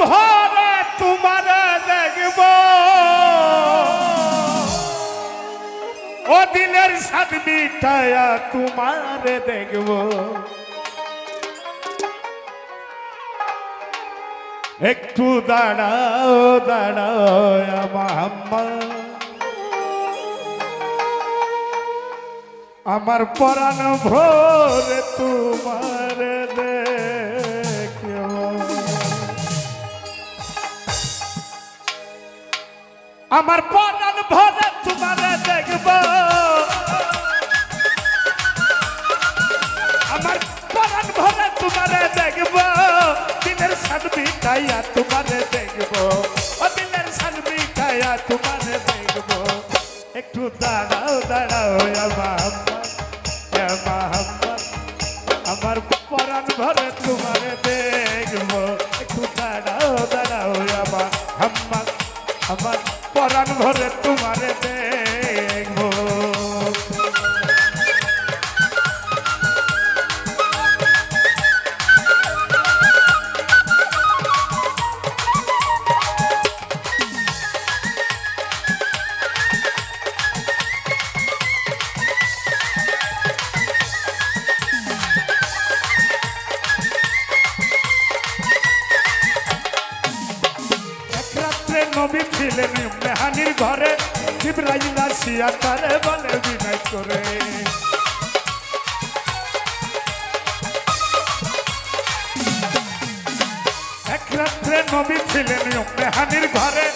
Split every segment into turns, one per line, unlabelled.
ভরে তোমার দেখব। ও দিলের সাদ মিঠায়া তোমার দেখব। একটু দাঁড়াও দাঁড়াও আমার আমার পরাণ ভোরে তোমার আমার পরাণ ভরে তোমার দেখব। আমার পরাণ ভরে তোমার দেখব। দিনের সাদ বিটাইয়া তোমার দেখব। ও দিনের সাদ বিটাইয়া তোমার দেখব ছিলেন মেহানির ঘরে। জিব্রাইল আসিয়া তারে বলে, বিনয় করে এক রাত্রে নবী ছিলেন মেহানির ঘরে।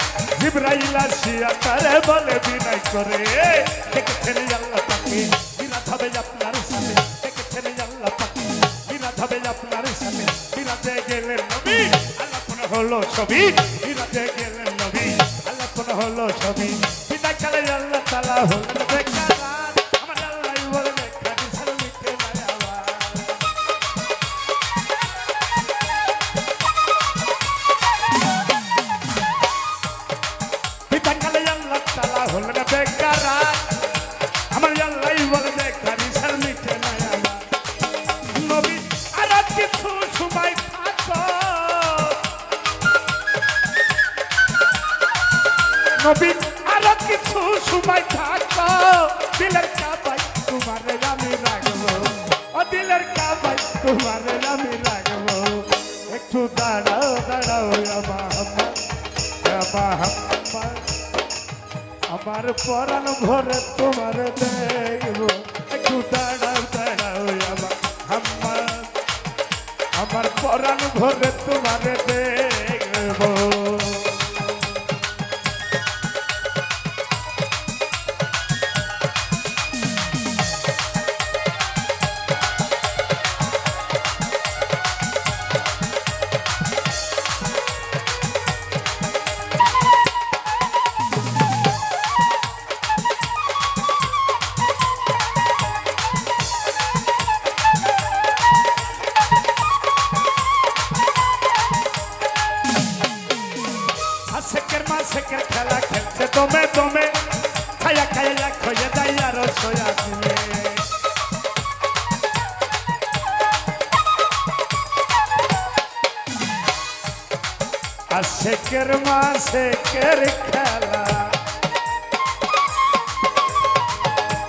জিব্রাইল আসিয়া তারে বলে, বিনয় করে দেখেছেন আল্লাহ পাকে, বিরাট হবে আপনার সাথে। দেখেছেন আল্লাহ পাকে, বিরাট হবে আপনার সাথে। বিরাটে গেলেন নবী আল্লাহ হলো ছবি। পিতাকালে আল্লাহ তালা হলেন বেকারা। আমার আল্লাহ বলে বেকারি সার মিটে নাই আমার। নবী, আর কিছু সময় থাকো। নবী, আর কিছু সময় থাকো। দিলের কাবাই তোমারে আমি রাখব। ও দিলের কাবাই তোমারে আমি রাখব। একটু দাঁড়াও দাঁড়াও আমার আমার আমার পরান ভরে তোমার দেখব। একটু দাঁড়াও দাঁড়াও, আমার আমার আমার পরাণ ভরে তোমার দেখব। আশেকের মাসেকের খেলা।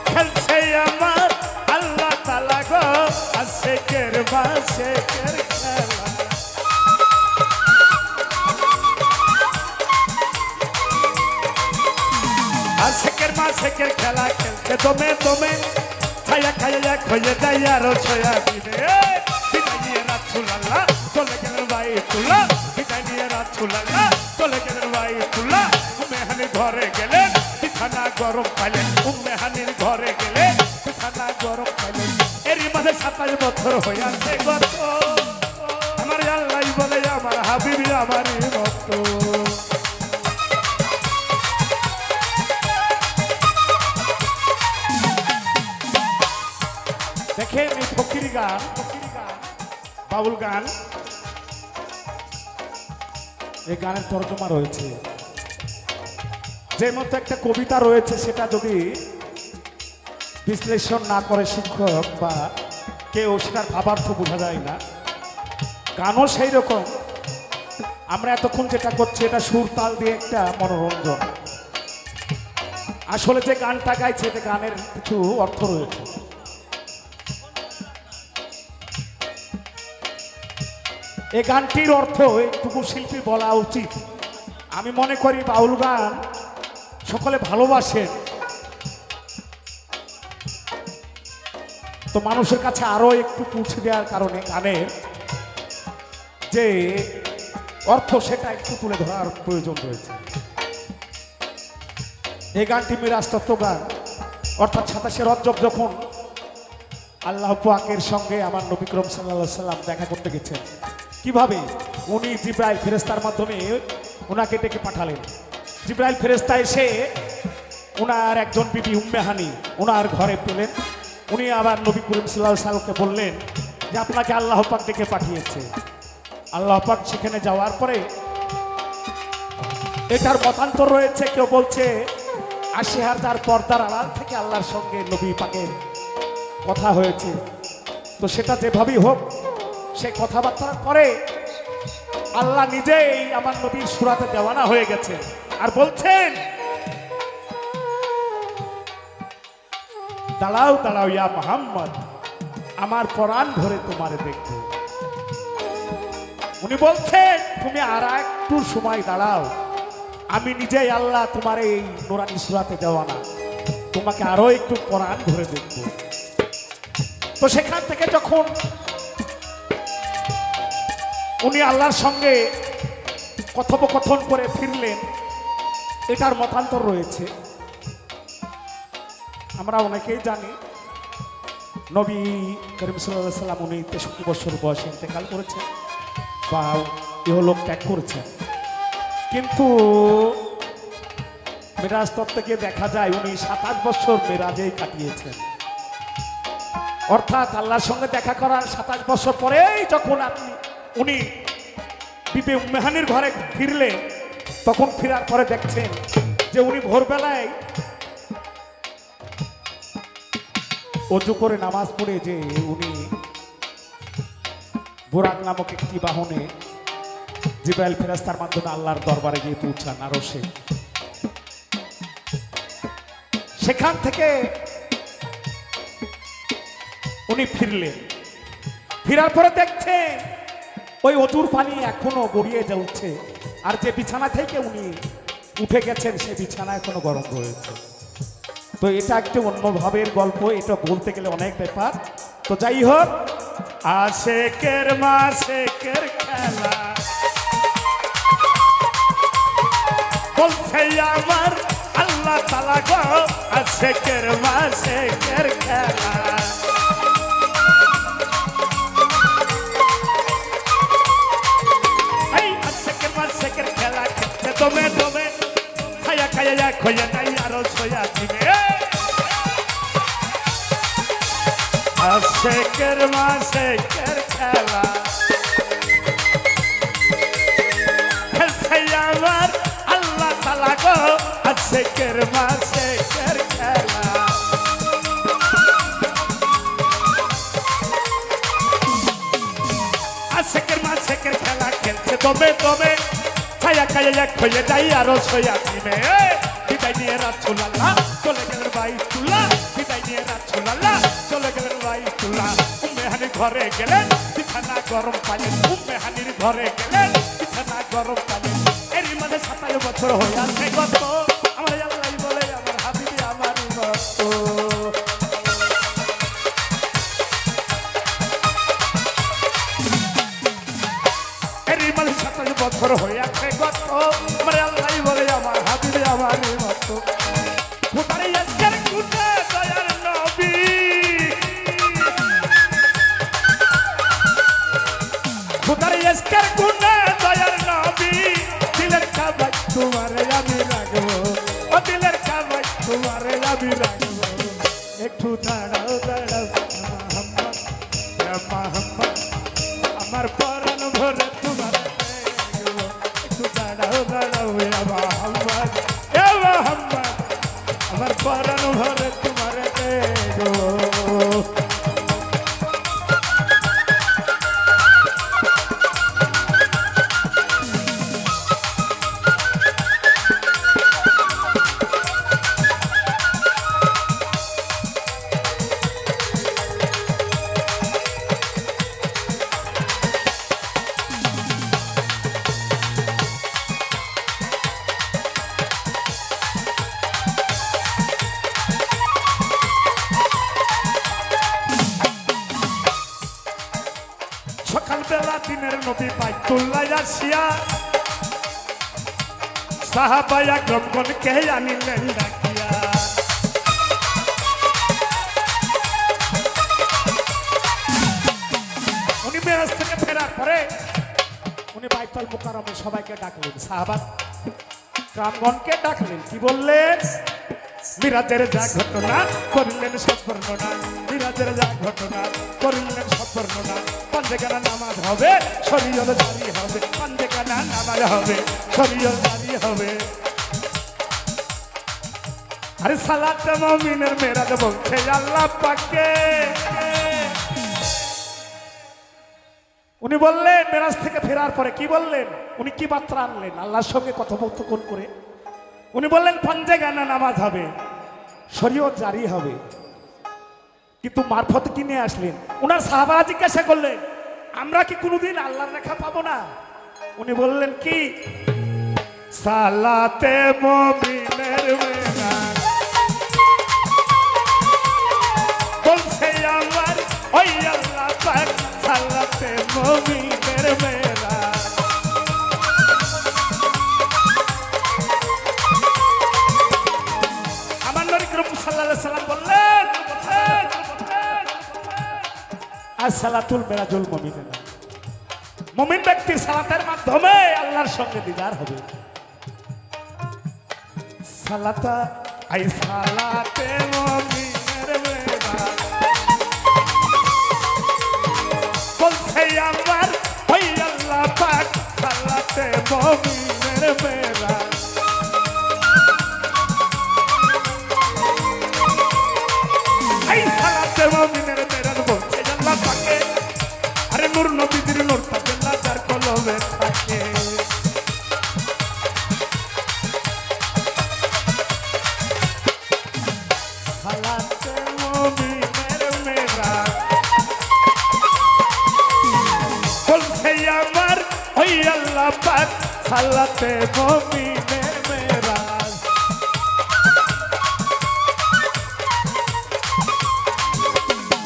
খেলছে আমার আল্লাহ তালা গো আশেকের মাসেকের খেলা। আশেকের মাসেকের খেলা খেলছে দমে দমে। ছায়া খায়া খয়ে দেয় আরও ছয়া দিলে ছুলাল্লা চলে গেলেন ভাই তুলা বিদায় নিয়ে রাত ছুলাল্লা চলে গেলেন ভাই তুলা উমেহানির ঘরে গেলেন বিছানা গরম পাইলেন উমেহানির ঘরে গেলে বিছানা গরম পাইলেন। এরই মাঝে সাতাশ বছর হয়ে আছে গত। আমার আল্লাহ বলে, আমার হাবিবি, আমারই মতো দেখেন এই ফকির গান বাউল গান। এই গানের তর্জমা রয়েছে। যে মতো একটা কবিতা রয়েছে, সেটা যদি বিশ্লেষণ না করে শিক্ষক বা কেউ, সেটার ভাবার্থ বোঝা যায় না। গানও সেই রকম। আমরা এতক্ষণ যেটা করছি, এটা সুর তাল দিয়ে একটা মনোরঞ্জন। আসলে যে গানটা গাইছে, এটা গানের কিছু অর্থ রয়েছে। এই গানটির অর্থ একটুকু শিল্পী বলা উচিত। আমি মনে করি বাউল গান সকলে ভালোবাসেন তো মানুষের কাছে আরও একটু পৌঁছে দেওয়ার কারণে গানের যে অর্থ, সেটা একটু তুলে ধরার প্রয়োজন রয়েছে। এই গানটি মিরাজ তত্ত্ব গান। অর্থাৎ সাতাশে রজ্জব যখন আল্লাহ পাকের সঙ্গে আমার নবিক্রম সাল্লা সাল্লাম দেখা করতে গেছেন। কীভাবে উনি জিব্রাইল ফেরেস্তার মাধ্যমে ওনাকে ডেকে পাঠালেন? জিব্রাইল ফেরেস্তা এসে ওনার একজন বিবি উম্মেহানি ওনার ঘরে পেলেন। উনি আবার নবী করিম সাল্লাহ সাল্লামকে বললেন যে, আপনাকে আল্লাহ পাক ডেকে পাঠিয়েছে। আল্লাহ পাক সেখানে যাওয়ার পরে এটার মতান্তর রয়েছে, কেউ বলছে, আশি হাজার পর্দার আড়াল থেকে আল্লাহর সঙ্গে নবী পাকের কথা হয়েছে। তো সেটা যেভাবেই হোক সে কথাবার্তা করে, আল্লাহ নিজেই আমার নবীর সুরাতে দেওয়ানা হয়ে গেছে। আর বলছেন, দাঁড়াও দাঁড়াও ইয়া মোহাম্মদ, আমার পরাণ ধরে তোমারে দেখব। উনি বলছেন, তুমি আর একটু সময় দাঁড়াও, আমি নিজেই আল্লাহ তোমার এই নোরানি সুরাতে দেওয়া না তোমাকে আরও একটু পরাণ ধরে দেখব। তো সেখান থেকে যখন উনি আল্লাহর সঙ্গে কথোপকথন করে ফিরলেন। এটার মতান্তর রয়েছে। আমরা অনেকেই জানি, নবী করিম সাল্লাম উনি তেষট্টি বছর বয়সে ইন্তেকাল করেছেন বা ইহলোক ত্যাগ করেছেন। কিন্তু মেরাজ তত্ত্বকে দেখা যায় উনি সাত বছর মেরাজেই কাটিয়েছেন। অর্থাৎ আল্লাহর সঙ্গে দেখা করার সাতাশ বছর পরেই যখন আপনি উনি বিবে মেহানির ঘরে ফিরলেন তখন ফেরার পরে দেখছেন যে উনি ভোরবেলায় অজু করে নামাজ পড়ে যে উনি বোরাক নামক একটি বাহনে জিব্রাইল ফেরাস্তার মাধ্যমে আল্লাহর দরবারে গিয়ে পৌঁছান আরও সে। সেখান থেকে উনি ফিরলেন। ফিরার পরে দেখছেন ওই অজুর পানি এখনও গড়িয়ে যাচ্ছে আর যে বিছানা থেকে উনি উঠে গেছেন, সে বিছানা এখনও গরম রয়েছে। তো এটা একটু অন্যভাবের গল্প, এটা বলতে গেলে অনেক ব্যাপার। তো যাই হোক, আশেকের মাসেকের খেলা। বলছে, আমার আল্লাহ তালা গো, আশেকের মাসেকের খেলা। খায়া খায়া খোয়া ছয়া খেলা। আমার, আল্লাহ তালা গো, আশেকের মাসেকের খেলা। আশেকের মাসেকের খেলা খেলছে তবে তবে ছায়া খায়া এক হয়ে যাই আরও ছয়া দিবে বিদায় নিয়ে রাত চুলাল্লা চলে গেলেন বাই চুলা। বিদায় নিয়ে রাত চুলাল্লা চলে গেলেন বাই চুলা। উম্মেহানির ঘরে গেলেন, বিছানা গরম পালেন উম্মেহানির ঘরে গেলেন, বিছানা গরম পালেন এরই মাঝে সাতাশ বছর হয়ে আছে কত এরই মাঝে সাতাশ বছর আছে গত। আমার আল্লাহ বলে, আমার হাবিবি আমার মতো খুদারে আজকের খুদা দয়ার নবী। তোমারে আমি রাখব। দিলের খাবার তোমারে আমি রাখব। সাহাবায়া গ্রমগণকে আনিলেন ডাকিয়া উনি মেরাজ থেকে ফেরার পরে উনি বাইতল মোকারমে সবাইকে ডাকলেন সাহাবাদ গ্রামগণকে ডাকলেন কি বললেন মিরাজের যা ঘটনা, করিলেন সব বর্ণনা মিরাজের যা ঘটনা, করিলেন সব বর্ণনা পাঞ্জেখানা নামাজ হবে, শরীয়ত জারি হবে। পাঞ্জেখানা নামাজ হবে, শরীয়ত জারি হবে। আরে সালাত মমিনের মেরাজ বলছে, আল্লাহ পাকে। উনি বললেন, মেরাজ থেকে ফেরার পরে কি বললেন? উনি কি মাত্রা আনলেন? আল্লাহর সঙ্গে কথোপকথন করে। উনি বললেন, পঞ্জে গানা নামাজ হবে, শরীয়ত জারি হবে। কিন্তু মারফত কিনে আসলেন। উনার সাহাবারা জিজ্ঞাসা করলেন, আমরা কি কোনোদিন আল্লাহর রেখা পাবো না? উনি বললেন, কি? সালাতে মমিনের বলছে, আমার ওই আল্লাহ সালাতে মমিনের মেরাজ আসসালাতুল মেরাজুল মুমিনিন। মুমিন ব্যক্তি সালাতের মাধ্যমে আল্লাহর সঙ্গে দিদার হবে। সালাতা আই সালাতে মুমিনের মেরাজ বলছে, আমার ওই আল্লাহ পাক সালাতে মুমিনের মেরাজ নূর নবীদের নূর তাকে লাজার কলবে থাকে সালাতে মুমিনের মেরাজ বলছে আমার ওই আল্লাহ পাক সালাতে মুমিনের মেরাজ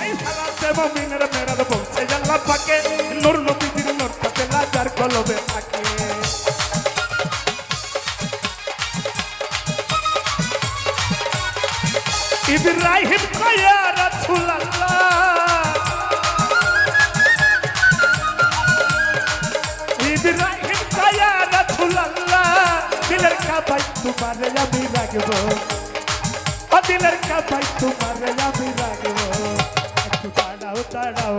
এই সালাতে মুমিনের মেরাজ আল্লাহ পাকে নূর নবীর নূর তাকে লাজার কলবে থাকে ইব্রাহিম কয়া রাসূলুল্লাহ। ইব্রাহিম কায়া রাসূলুল্লাহ। দিলের কাবাই তোমারে আমি রাখব। ও দিলের কাবাই তোমারে আমি রাখব। একটু তাড়াও তাড়াও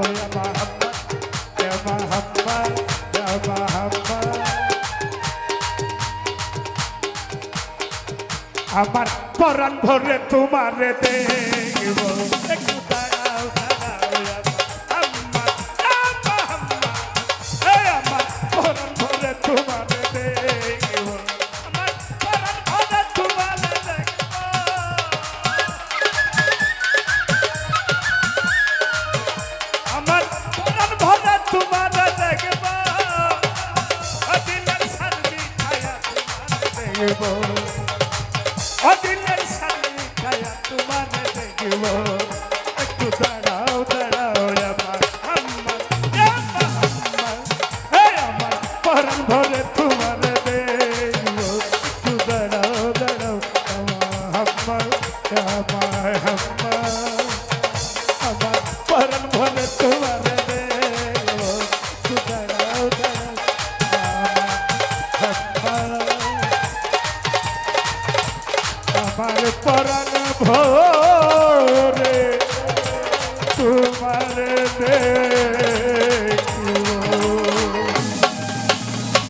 আমার পরাণ ভরে তোমারে দেখব।